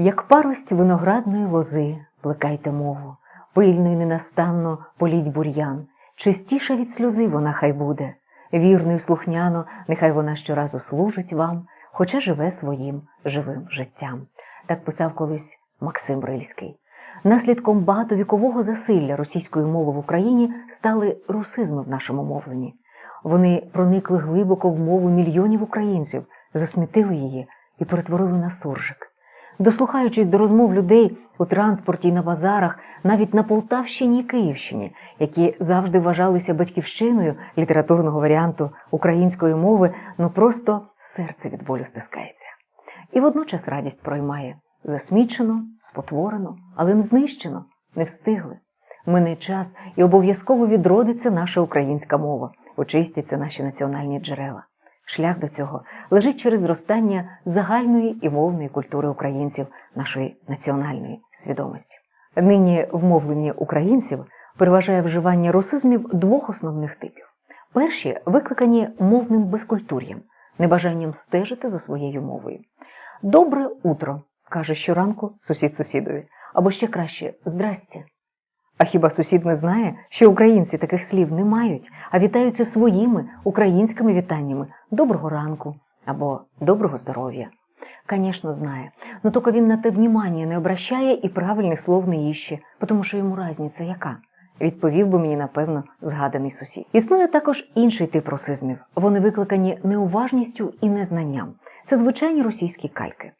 Як парость виноградної лози, плекайте мову, пильно й ненастанно політь бур'ян, чистіша від сльози вона хай буде, вірно й слухняно, нехай вона щоразу служить вам, хоча живе своїм живим життям. Так писав колись Максим Рильський. Наслідком багатовікового засилля російської мови в Україні стали русизми в нашому мовленні. Вони проникли глибоко в мову мільйонів українців, засмітили її і перетворили на суржик. Дослухаючись до розмов людей у транспорті й на базарах, навіть на Полтавщині і Київщині, які завжди вважалися батьківщиною літературного варіанту української мови, ну просто серце від болю стискається. І водночас радість проймає засмічено, спотворено, але не знищено, не встигли. Мине час і обов'язково відродиться наша українська мова, очистяться наші національні джерела. Шлях до цього лежить через зростання загальної і мовної культури українців, нашої національної свідомості. Нині в мовленні українців переважає вживання русизмів двох основних типів. Перші викликані мовним безкультур'ям, небажанням стежити за своєю мовою. Добре утро, каже щоранку сусід сусідові, або ще краще здрастя. А хіба сусід не знає, що українці таких слів не мають, а вітаються своїми українськими вітаннями доброго ранку або доброго здоров'я? Конечно, знає, но тільки він на те внимання не обращає і правильних слов не іще, тому що йому разниця яка? Відповів би мені, напевно, згаданий сусід. Існує також інший тип русизмів. Вони викликані неуважністю і незнанням. Це звичайні російські кальки.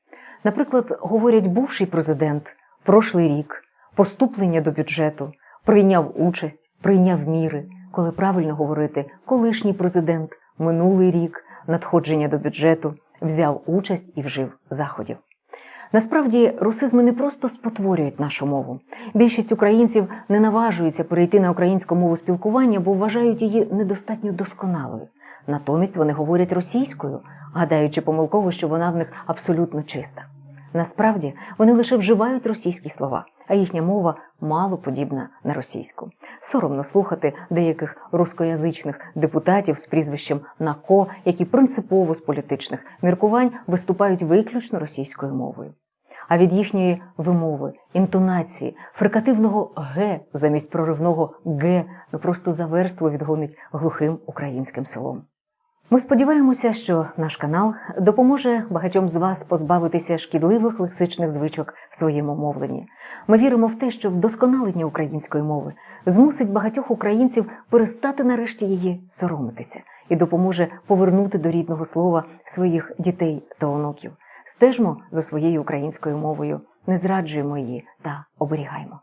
Наприклад, говорять бувший президент, прошлий рік, поступлення до бюджету, прийняв участь, прийняв міри, коли правильно говорити колишній президент, минулий рік, надходження до бюджету, взяв участь і вжив заходів. Насправді, русизми не просто спотворюють нашу мову. Більшість українців не наважується перейти на українську мову спілкування, бо вважають її недостатньо досконалою. Натомість вони говорять російською, гадаючи помилково, що вона в них абсолютно чиста. Насправді вони лише вживають російські слова, а їхня мова мало подібна на російську. Соромно слухати деяких рускоязичних депутатів з прізвищем Нако, які принципово з політичних міркувань виступають виключно російською мовою. А від їхньої вимови, інтонації, фрикативного г замість проривного г ну просто заверство відгонить глухим українським селом. Ми сподіваємося, що наш канал допоможе багатьом з вас позбавитися шкідливих лексичних звичок в своєму мовленні. Ми віримо в те, що вдосконалення української мови змусить багатьох українців перестати нарешті її соромитися і допоможе повернути до рідного слова своїх дітей та онуків. Стежмо за своєю українською мовою, не зраджуємо її та оберігаємо.